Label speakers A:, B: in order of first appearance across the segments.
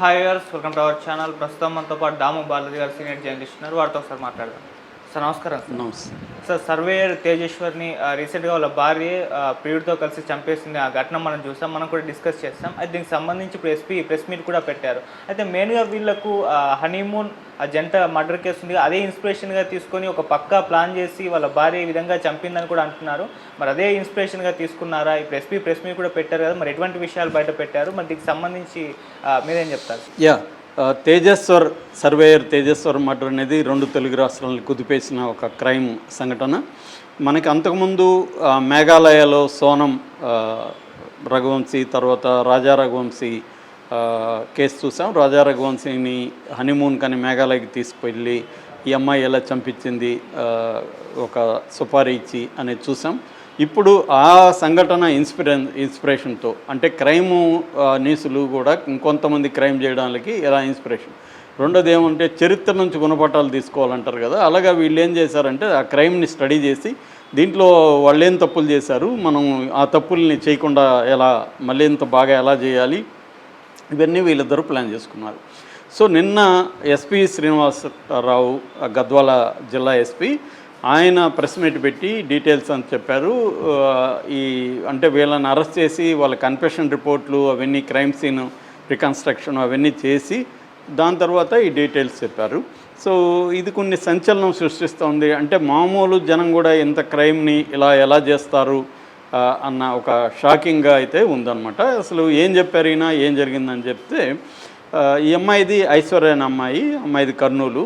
A: Hi గారు welcome to our channel. ప్రస్తుతం మనతో పాటు దాము బాలాజీ గారు సీనియర్ జర్నలిస్ట్ ఉన్నారు. వారితో ఒకసారి మాట్లాడదాం. సార్ నమస్కారం సార్.
B: నమస్తే.
A: సార్ సర్వేయర్ తేజేశ్వర్ని రీసెంట్గా వాళ్ళ భార్య ప్రియుడితో కలిసి చంపేసింది ఆ ఘటన మనం చూసాం మనం కూడా డిస్కస్ చేస్తాం. అయితే దీనికి సంబంధించి ఇప్పుడు ఎస్పీ ప్రెస్ మీట్ కూడా పెట్టారు. అయితే మెయిన్గా వీళ్ళకు హనీమూన్ ఆ జంట మర్డర్ కేసు ఉంది. అదే ఇన్స్పిరేషన్గా తీసుకొని ఒక పక్కా ప్లాన్ చేసి వాళ్ళ భార్య ఈ విధంగా చంపిందని కూడా అంటున్నారు. మరి అదే ఇన్స్పిరేషన్గా తీసుకున్నారా? ఇప్పుడు ఎస్పీ ప్రెస్ మీట్ కూడా పెట్టారు కదా మరి ఎటువంటి విషయాలు బయట పెట్టారు? మరి దీనికి సంబంధించి మీరేం చెప్తారు?
B: Yeah Tejeshwar Tejaswar surveyor Tejaswar murder అనేది రెండు తెలుగు రాష్ట్రాలను కుదిపేసిన ఒక క్రైమ్ సంఘటన. మనకి అంతకుముందు మేఘాలయలో సోనం రఘువంశీ తర్వాత రాజా రఘువంశీ కేసు చూసాం. రాజా రఘువంశీని హనీమూన్ కానీ మేఘాలయకి తీసుకువెళ్ళి ఈ అమ్మాయి ఎలా చంపించింది ఒక సుపారీ ఇచ్చి అనేది చూసాం. ఇప్పుడు ఆ సంఘటన ఇన్స్పిరే ఇన్స్పిరేషన్తో అంటే క్రైము న్యూస్లు కూడా ఇంకొంతమంది క్రైమ్ చేయడానికి ఎలా ఇన్స్పిరేషన్? రెండోది ఏమంటే చరిత్ర నుంచి గుణపాఠాలు తీసుకోవాలంటారు కదా అలాగా వీళ్ళు ఏం చేశారంటే ఆ క్రైమ్ని స్టడీ చేసి దీంట్లో వాళ్ళు ఏం తప్పులు చేశారు మనం ఆ తప్పుల్ని చేయకుండా ఎలా మళ్ళీ ఇంత బాగా ఎలా చేయాలి ఇవన్నీ వీళ్ళిద్దరూ ప్లాన్ చేసుకున్నారు. సో నిన్న ఎస్పి శ్రీనివాసరావు గద్వాల జిల్లా ఎస్పి ఆయన ప్రెస్ మీట్ పెట్టి డీటెయిల్స్ అని చెప్పారు. ఈ అంటే వీళ్ళని అరెస్ట్ చేసి వాళ్ళ కన్ఫెషన్ రిపోర్ట్లు అవన్నీ క్రైమ్ సీన్ రికన్స్ట్రక్షన్ అవన్నీ చేసి దాని తర్వాత ఈ డీటెయిల్స్ చెప్పారు. సో ఇది కొన్ని సంచలనం సృష్టిస్తుంది. అంటే మామూలు జనం కూడా ఇంత క్రైమ్ని ఇలా ఎలా చేస్తారు అన్న ఒక షాకింగ్గా అయితే ఉందన్నమాట. అసలు ఏం చెప్పారు ఈయన ఏం జరిగిందని చెప్తే ఈ అమ్మాయిది ఐశ్వర్య అమ్మాయి అమ్మాయిది కర్నూలు.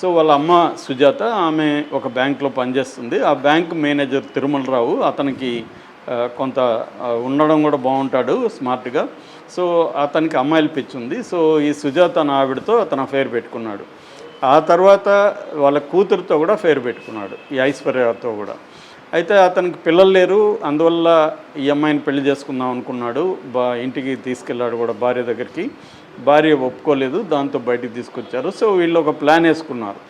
B: సో వాళ్ళ అమ్మ సుజాత ఆమె ఒక బ్యాంక్లో పనిచేస్తుంది. ఆ బ్యాంక్ మేనేజర్ తిరుమలరావు అతనికి కొంత ఉండడం కూడా బాగుంటాడు స్మార్ట్గా. సో అతనికి అమ్మాయిలు పిచ్చి ఉంది సో ఈ సుజాత అనే ఆవిడతో అతను అఫేర్ పెట్టుకున్నాడు. ఆ తర్వాత వాళ్ళ కూతురుతో కూడా ఫేర్ పెట్టుకున్నాడు ఈ ఐశ్వర్యతో కూడా. అయితే అతనికి పిల్లలు లేరు అందువల్ల ఈ అమ్మాయిని పెళ్ళి చేసుకుందాం అనుకున్నాడు బా ఇంటికి తీసుకెళ్ళాడు కూడా భార్య దగ్గరికి. భార్య ఒప్పుకోలేదు దాంతో బయటికి తీసుకొచ్చారు. సో వీళ్ళు ఒక ప్లాన్ వేసుకున్నారు.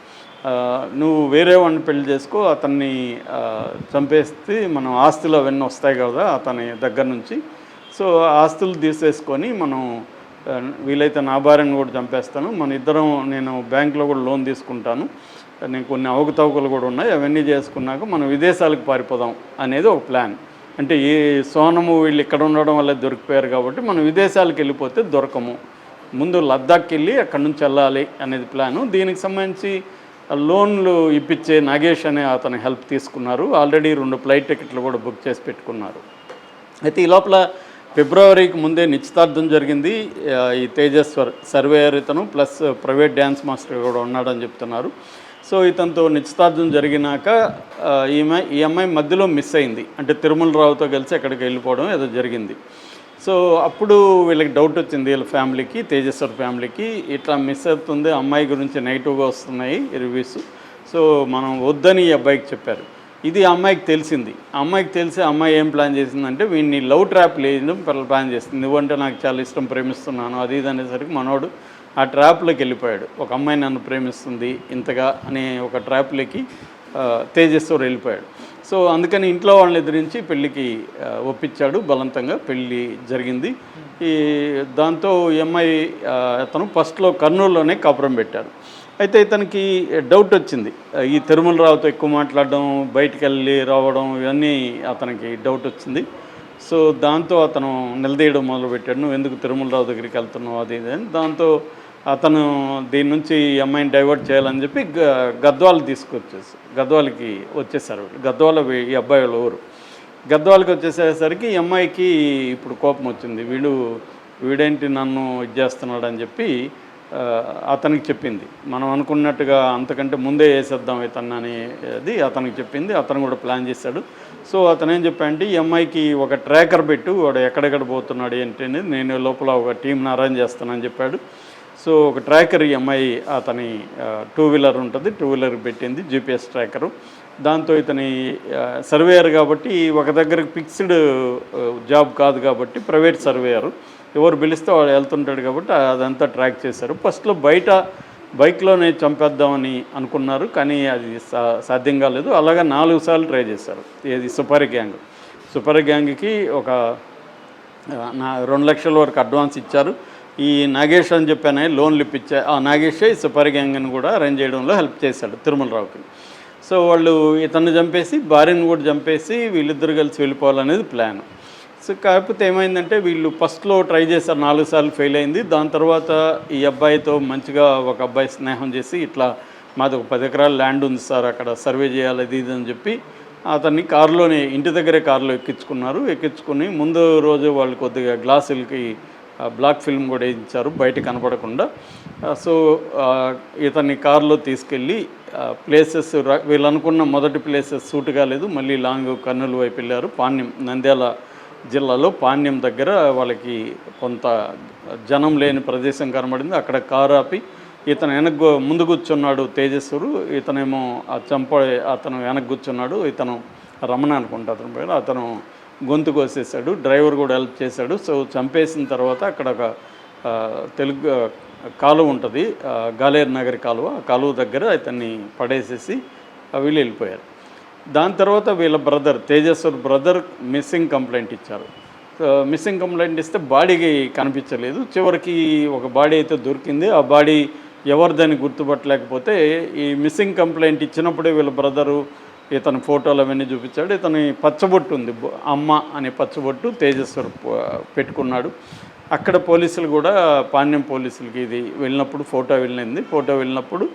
B: నువ్వు వేరే వాడిని పెళ్ళి చేసుకో అతన్ని చంపేస్తే మనం ఆస్తులు అవన్నీ వస్తాయి కదా అతని దగ్గర నుంచి. సో ఆ ఆస్తులు తీసేసుకొని మనం వీలైతే నా భార్యను కూడా చంపేస్తాను. మన ఇద్దరం నేను బ్యాంకులో కూడా లోన్ తీసుకుంటాను. నేను కొన్ని అవకతవకలు కూడా ఉన్నాయి అవన్నీ చేసుకున్నాక మనం విదేశాలకు పారిపోదాం అనేది ఒక ప్లాన్. అంటే ఈ సోనము వీళ్ళు ఇక్కడ ఉండడం వల్ల దొరికిపోయారు కాబట్టి మనం విదేశాలకు వెళ్ళిపోతే దొరకము. ముందు లద్దాఖ్కి వెళ్ళి అక్కడి నుంచి వెళ్ళాలి అనేది ప్లాను. దీనికి సంబంధించి లోన్లు ఇప్పించే నాగేష్ అనే అతని హెల్ప్ తీసుకున్నారు. ఆల్రెడీ రెండు ఫ్లైట్ టికెట్లు కూడా బుక్ చేసి పెట్టుకున్నారు. అయితే ఈ లోపల ఫిబ్రవరికి ముందే నిశ్చితార్థం జరిగింది. ఈ తేజస్వర్ సర్వేయర్ ఇతను ప్లస్ ప్రైవేట్ డ్యాన్స్ మాస్టర్ కూడా ఉన్నాడని చెప్తున్నారు. సో ఇతనితో నిశ్చితార్థం జరిగినాక ఈమె ఈ అమ్మాయి మధ్యలో మిస్ అయింది. అంటే తిరుమల రావుతో కలిసి అక్కడికి వెళ్ళిపోవడం ఏదో జరిగింది. సో అప్పుడు వీళ్ళకి డౌట్ వచ్చింది వీళ్ళ ఫ్యామిలీకి తేజస్వర్ ఫ్యామిలీకి. ఇట్లా మిస్ అవుతుంది అమ్మాయి గురించి నెగిటివ్గా వస్తున్నాయి రివ్యూస్. సో మనం వద్దని ఈ అబ్బాయికి చెప్పారు. ఇది అమ్మాయికి తెలిసింది. ఆ అమ్మాయికి తెలిసి అమ్మాయి ఏం ప్లాన్ చేసిందంటే వీడిని లవ్ ట్రాప్ లేదు ప్లాన్ చేసింది. నువ్వంటే నాకు చాలా ఇష్టం ప్రేమిస్తున్నాను అది ఇది అనేసరికి మనోడు ఆ ట్రాప్లోకి వెళ్ళిపోయాడు. ఒక అమ్మాయి నన్ను ప్రేమిస్తుంది ఇంతగా అనే ఒక ట్రాప్లోకి తేజస్వర్ వెళ్ళిపోయాడు. సో అందుకని ఇంట్లో వాళ్ళని ఎదిరించి పెళ్ళికి ఒప్పించాడు బలవంతంగా. పెళ్ళి జరిగింది. ఈ దాంతో ఎంఐ అతను ఫస్ట్లో కర్నూలులోనే కాపురం పెట్టాడు. అయితే ఇతనికి డౌట్ వచ్చింది. ఈ తిరుమల రావుతో ఎక్కువ మాట్లాడడం బయటికి వెళ్ళి రావడం ఇవన్నీ అతనికి డౌట్ వచ్చింది. సో దాంతో అతను నిలదీయడం మొదలుపెట్టాడు. నువ్వు ఎందుకు తిరుమలరావు దగ్గరికి వెళ్తున్నావు? అది ఇది అని దాంతో అతను దీని నుంచి ఈ అమ్మాయిని డైవర్ట్ చేయాలని చెప్పి గ- తీసుకొచ్చేసి గద్వాలకి వచ్చేసారు. గద్వాల ఈ అబ్బాయి వాళ్ళ ఊరు. గద్వాలకి వచ్చేసేసరికి ఈ అమ్మాయికి ఇప్పుడు కోపం వచ్చింది. వీడు వీడేంటి నన్ను ఇది చేస్తున్నాడు అని చెప్పి అతనికి చెప్పింది. మనం అనుకున్నట్టుగా అంతకంటే ముందే వేసేద్దాం ఇతన్ని అనేది అతనికి చెప్పింది. అతను కూడా ప్లాన్ చేశాడు. సో అతను ఏం చెప్పాడంటే ఈ అమ్మాయికి ఒక ట్రాకర్ పెట్టు వాడు ఎక్కడెక్కడ పోతున్నాడు ఏంటి అనేది నేను లోపల ఒక టీంని అరేంజ్ చేస్తానని చెప్పాడు. సో ఒక ట్రాకర్ ఈ అమ్మాయి అతని టూ వీలర్ ఉంటుంది. టూ వీలర్ పెట్టింది జీపీఎస్ ట్రాకరు. దాంతో ఇతని సర్వేయర్ కాబట్టి ఒక దగ్గరకు ఫిక్స్డ్ జాబ్ కాదు కాబట్టి ప్రైవేట్ సర్వేయర్. ఎవరు పిలిస్తే వాడు వెళ్తుంటాడు కాబట్టి అదంతా ట్రాక్ చేశారు. ఫస్ట్లో బయట బైక్లోనే చంపేద్దామని అనుకున్నారు కానీ అది సా- సాధ్యం కాలేదు. అలాగా నాలుగు సార్లు ట్రై చేశారు. ఏది? సుపర్ గ్యాంగ్ సుపర్ గ్యాంగ్కి ఒక నా రెండు లక్షల వరకు అడ్వాన్స్ ఇచ్చారు. ఈ నాగేష్ అని చెప్పానే లోన్లు ఇప్పించా ఆ నాగేషే సుపారి గ్యాంగ్ అని కూడా అరేంజ్ చేయడంలో హెల్ప్ చేశాడు తిరుమలరావుకి. సో వాళ్ళు ఇతన్ని చంపేసి భార్యను కూడా చంపేసి వీళ్ళిద్దరు కలిసి వెళ్ళిపోవాలనేది ప్లాన్ సో కాకపోతే ఏమైందంటే వీళ్ళు ఫస్ట్లో ట్రై చేశారు నాలుగు సార్లు ఫెయిల్ అయింది. దాని తర్వాత ఈ అబ్బాయితో మంచిగా ఒక అబ్బాయి స్నేహం చేసి ఇట్లా మాది ఒక పది ఎకరాల ల్యాండ్ ఉంది సార్ అక్కడ సర్వే చేయాలి అది ఇది అని చెప్పి అతన్ని కారులోనే ఇంటి దగ్గరే కారులో ఎక్కించుకున్నారు. ఎక్కించుకుని ముందు రోజు వాళ్ళు కొద్దిగా గ్లాసులకి బ్లాక్ ఫిల్మ్ కూడా వేయించారు బయట కనపడకుండా. సో ఇతన్ని కారులో తీసుకెళ్ళి ప్లేసెస్ వీళ్ళు అనుకున్న మొదటి ప్లేసెస్ సూట్ కాలేదు మళ్ళీ లాంగ్ కర్నూలు వైపు వెళ్ళారు. పాణ్యం నంద్యాల జిల్లాలో పాణ్యం దగ్గర వాళ్ళకి కొంత జనం లేని ప్రదేశం కనబడింది. అక్కడ కారు ఆపి ఇతను వెనక ముందు కూర్చున్నాడు తేజస్సుడు ఇతనేమో ఆ చంప అతను వెనక కూర్చున్నాడు ఇతను రమణ అనుకుంటా అతను పేరు అతను గొంతు కోసేసాడు డ్రైవర్ కూడా హెల్ప్ చేశాడు. సో చంపేసిన తర్వాత అక్కడ ఒక తెలుగు కాలువ ఉంటుంది. ఆ, గాలేరు నగరి కాలువ. ఆ కాలువ దగ్గర అతన్ని పడేసేసి వీళ్ళు వెళ్ళిపోయారు. దాని తర్వాత వీళ్ళ brother Tejaswar brother missing complaint ఇచ్చారు. సో మిస్సింగ్ కంప్లైంట్ ఇస్తే బాడీకి కనిపించలేదు. చివరికి ఒక బాడీ అయితే దొరికింది. ఆ బాడీ ఎవరిదని గుర్తుపట్టలేకపోతే ఈ మిస్సింగ్ కంప్లైంట్ ఇచ్చినప్పుడే వీళ్ళ బ్రదరు ఇతని ఫోటోలు అవన్నీ చూపించాడు. ఇతని పచ్చబొట్టు ఉంది. అమ్మ అనే పచ్చబొట్టు తేజస్వర్ పెట్టుకున్నాడు. అక్కడ పోలీసులు కూడా పాండ్యం పోలీసులకి ఇది వెళ్ళినప్పుడు ఫోటో వెళ్ళింది. ఫోటో వెళ్ళినప్పుడు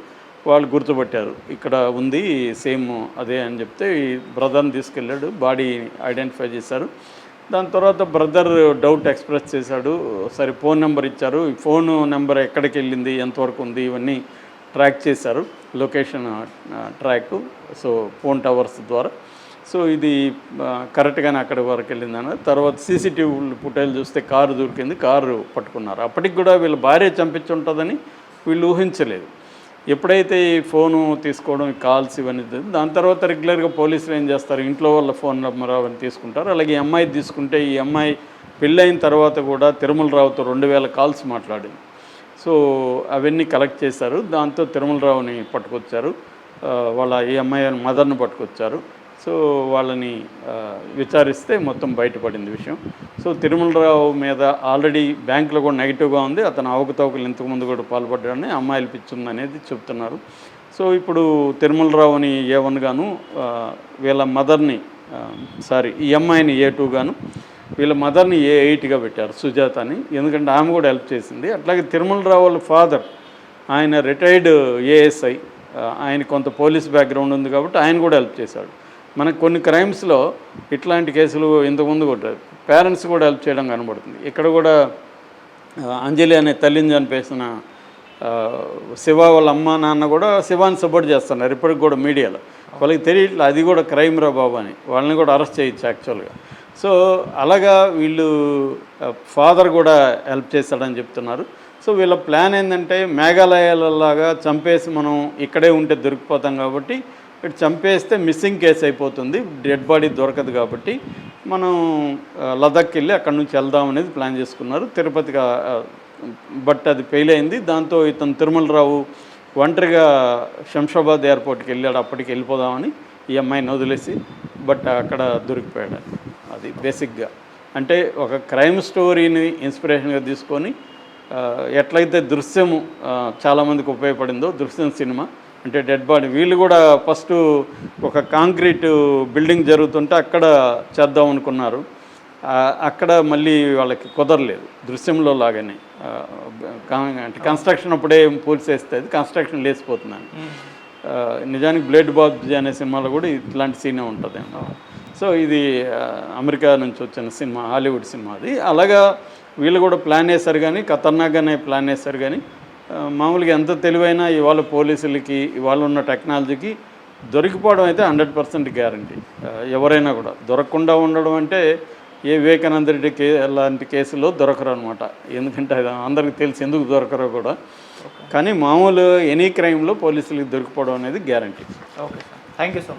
B: వాళ్ళు గుర్తుపట్టారు. ఇక్కడ ఉంది సేమ్ అదే అని చెప్తే ఈ బ్రదర్ని తీసుకెళ్ళాడు. బాడీ ఐడెంటిఫై చేశారు. దాని తర్వాత బ్రదర్ డౌట్ ఎక్స్ప్రెస్ చేశాడు. సరే ఫోన్ నెంబర్ ఇచ్చారు. ఈ ఫోన్ నెంబర్ ఎక్కడికి వెళ్ళింది? ఎంతవరకు ఉంది? ఇవన్నీ ట్రాక్ చేశారు location track. So phone towers ద్వారా. సో ఇది కరెక్ట్గానే అక్కడి వరకు వెళ్ళిందని తర్వాత సీసీటీవీ ఫుటేజ్ చూస్తే కారు దొరికింది. కారు పట్టుకున్నారు. అప్పటికి కూడా వీళ్ళ భార్య చంపించి ఉంటుందని వీళ్ళు ఊహించలేదు. ఎప్పుడైతే ఈ ఫోను తీసుకోవడం కాల్స్ ఇవన్నీ దాని తర్వాత రెగ్యులర్గా పోలీసులు ఏం చేస్తారు? ఇంట్లో వాళ్ళ ఫోన్ నెంబర్ అవన్నీ తీసుకుంటారు. అలాగే ఈ అమ్మాయి తీసుకుంటే ఈ అమ్మాయి పెళ్ళైన తర్వాత కూడా తిరుమల రావుతో రెండు వేల కాల్స్ మాట్లాడింది. సో అవన్నీ కలెక్ట్ చేశారు. దాంతో తిరుమలరావుని పట్టుకొచ్చారు. వాళ్ళ ఈ అమ్మాయి మదర్ని పట్టుకొచ్చారు. సో వాళ్ళని విచారిస్తే మొత్తం బయటపడింది విషయం. సో తిరుమలరావు మీద ఆల్రెడీ బ్యాంకులో కూడా నెగిటివ్గా ఉంది. అతను అవకతవకలు ఇంతకుముందు కూడా పాల్పడ్డాడని అమ్మాయిలు పిచ్చింది అనేది చెప్తున్నారు. సో ఇప్పుడు తిరుమలరావుని ఏ వన్ గాను వీళ్ళ మదర్ని సారీ ఈ అమ్మాయిని ఏ టూ గాను వీళ్ళ మదర్ని ఏ ఎయిట్గా పెట్టారు సుజాత అని. ఎందుకంటే ఆమె కూడా హెల్ప్ చేసింది. అట్లాగే తిరుమలరావు వాళ్ళ ఫాదర్ ఆయన రిటైర్డ్ ఏఎస్ఐ ఆయన కొంత పోలీస్ బ్యాక్గ్రౌండ్ ఉంది కాబట్టి ఆయన కూడా హెల్ప్ చేశాడు. మనకు కొన్ని క్రైమ్స్లో ఇట్లాంటి కేసులు ఇంతకుముందు కొట్టారు పేరెంట్స్ కూడా హెల్ప్ చేయడం కనబడుతుంది. ఇక్కడ కూడా అంజలి అనే తల్లిని చనిపేసిన శివ వాళ్ళ అమ్మ నాన్న కూడా శివాని సపోర్ట్ చేస్తున్నారు. ఇప్పటికి కూడా మీడియాలో. వాళ్ళకి తెలియట్లేదు అది కూడా క్రైమ్ రా బాబు అని. వాళ్ళని కూడా అరెస్ట్ చేయొచ్చు యాక్చువల్గా సో అలాగా వీళ్ళు ఫాదర్ కూడా హెల్ప్ చేస్తాడని చెప్తున్నారు. సో వీళ్ళ ప్లాన్ ఏంటంటే మేఘాలయాలలాగా చంపేసి మనం ఇక్కడే ఉంటే దొరికిపోతాం కాబట్టి ఇటు చంపేస్తే మిస్సింగ్ కేసు అయిపోతుంది డెడ్ బాడీ దొరకదు కాబట్టి మనం ఆ, లదాఖ్ వెళ్ళి అక్కడి నుంచి వెళ్దాం అనేది ప్లాన్ చేసుకున్నారు. తిరుపతిగా బట్ అది ఫెయిల్ అయింది. దాంతో ఇతను తిరుమలరావు ఒంటరిగా శంషాబాద్ ఎయిర్పోర్ట్కి వెళ్ళాడు. అప్పటికి వెళ్ళిపోదామని ఈ అమ్మాయిని వదిలేసి బట్ అక్కడ దొరికిపోయాడు. అది బేసిక్గా. అంటే ఒక క్రైమ్ స్టోరీని ఇన్స్పిరేషన్గా తీసుకొని ఎట్లయితే దృశ్యము చాలామందికి ఉపయోగపడిందో దృశ్యం సినిమా అంటే డెడ్ బాడీ వీళ్ళు కూడా ఫస్ట్ ఒక కాంక్రీట్ బిల్డింగ్ జరుగుతుంటే అక్కడ చేద్దాం అనుకున్నారు. అక్కడ మళ్ళీ వాళ్ళకి కుదరలేదు. దృశ్యంలో లాగానే అంటే కన్స్ట్రక్షన్ అప్పుడే పూర్తి అది కన్స్ట్రక్షన్ లేచిపోతుందని ఆ, నిజానికి బ్లేడ్ బాబ్జీ అనే సినిమాలో కూడా ఇట్లాంటి సీనే ఉంటుంది సో ఇది అమెరికా నుంచి వచ్చిన సినిమా హాలీవుడ్ సినిమా అది. అలాగా వీళ్ళు కూడా ప్లాన్ వేశారు కానీ ఖతర్నాక్గానే ప్లాన్ వేశారు కానీ మామూలుగా ఎంత తెలివైనా ఇవాళ పోలీసులకి ఇవాళ ఉన్న టెక్నాలజీకి దొరికిపోవడం అయితే హండ్రెడ్ పర్సెంట్ గ్యారంటీ. ఎవరైనా కూడా. దొరకకుండా ఉండడం అంటే ఏ వివేకానంద రెడ్డి కే లాంటి కేసులో దొరకరు అనమాట ఎందుకంటే అది అందరికీ తెలిసి ఎందుకు దొరకరో కూడా. కానీ మామూలు ఎనీ క్రైమ్లో పోలీసులకి దొరికిపోవడం అనేది guarantee.
A: Okay thank you so much.